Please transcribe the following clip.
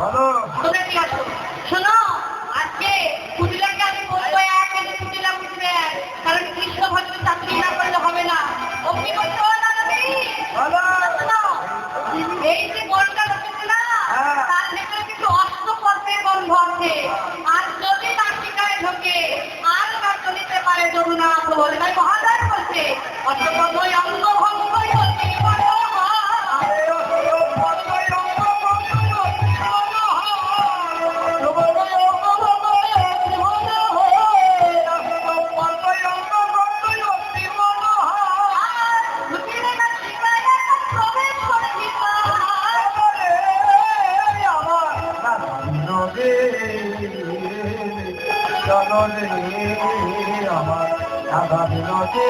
বলো। তোমরা কি আছো শোনো আজকে পুতিলাকে আমি বলব এক আমি পুতিলা বুঝবে কারণ কৃষ্ণ ভক্ত চাকরি না করলে হবে না। ও কি করছ দাদাদি বলো। শোনো, এই যে বনটা রয়েছে না হ্যাঁ। তার ভেতরে কিছু অষ্টপথের বন্ধ আছে। আর যদি তার শিকারে ঢোকে আর কার্য নিতে পারে জগন্নাথ বলে তাই মহারাজ বলছে অষ্টপথ আমার আগামী কি